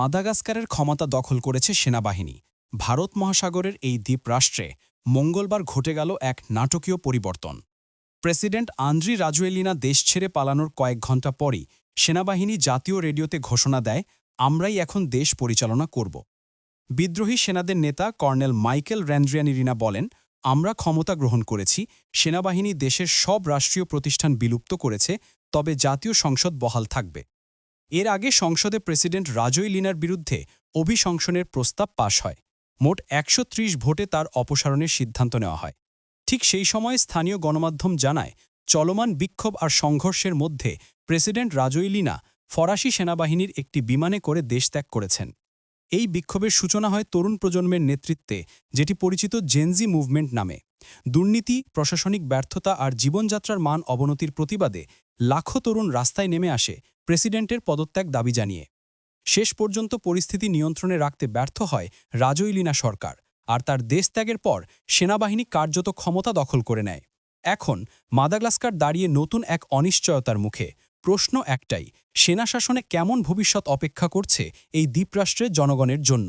মাদাগাস্কারের ক্ষমতা দখল করেছে সেনাবাহিনী। ভারত মহাসাগরের এই দ্বীপরাষ্ট্রে মঙ্গলবার ঘটে গেল এক নাটকীয় পরিবর্তন। প্রেসিডেন্ট আন্দ্রি রাজুয়েলিনা দেশ ছেড়ে পালানোর কয়েক ঘণ্টা পরই সেনাবাহিনী জাতীয় রেডিওতে ঘোষণা দেয়, আমরাই এখন দেশ পরিচালনা করব। বিদ্রোহী সেনাদের নেতা কর্নেল মাইকেল র্যান্ড্রিয়ানিরিনা বলেন, আমরা ক্ষমতা গ্রহণ করেছি, সেনাবাহিনী দেশের সব রাষ্ট্রীয় প্রতিষ্ঠান বিলুপ্ত করেছে, তবে জাতীয় সংসদ বহাল থাকবে। এর আগে সংসদে প্রেসিডেন্ট রাজই লিনার বিরুদ্ধে অভিশংসনের প্রস্তাব পাশ হয়। মোট একশো ত্রিশ ভোটে তার অপসারণের সিদ্ধান্ত নেওয়া হয়। ঠিক সেই সময় স্থানীয় গণমাধ্যম জানায়, চলমান বিক্ষোভ আর সংঘর্ষের মধ্যে প্রেসিডেন্ট রাজই লিনা ফরাসি সেনাবাহিনীর একটি বিমানে করে দেশ ত্যাগ করেছেন। এই বিক্ষোভের সূচনা হয় তরুণ প্রজন্মের নেতৃত্বে, যেটি পরিচিত জেনজি মুভমেন্ট নামে। দুর্নীতি, প্রশাসনিক ব্যর্থতা আর জীবনযাত্রার মান অবনতির প্রতিবাদে লাখো তরুণ রাস্তায় নেমে আসে প্রেসিডেন্টের পদত্যাগ দাবি জানিয়ে। শেষ পর্যন্ত পরিস্থিতি নিয়ন্ত্রণে রাখতে ব্যর্থ হয় রাজৈলিনা সরকার, আর তার দেশ ত্যাগের পর সেনাবাহিনী কার্যত ক্ষমতা দখল করে নেয়। এখন মাদাগ্লাস্কার দাঁড়িয়ে নতুন এক অনিশ্চয়তার মুখে। প্রশ্ন একটাই সেনা শাসনে কেমন ভবিষ্যৎ অপেক্ষা করছে এই দ্বীপরাষ্ট্রের জনগণের জন্য?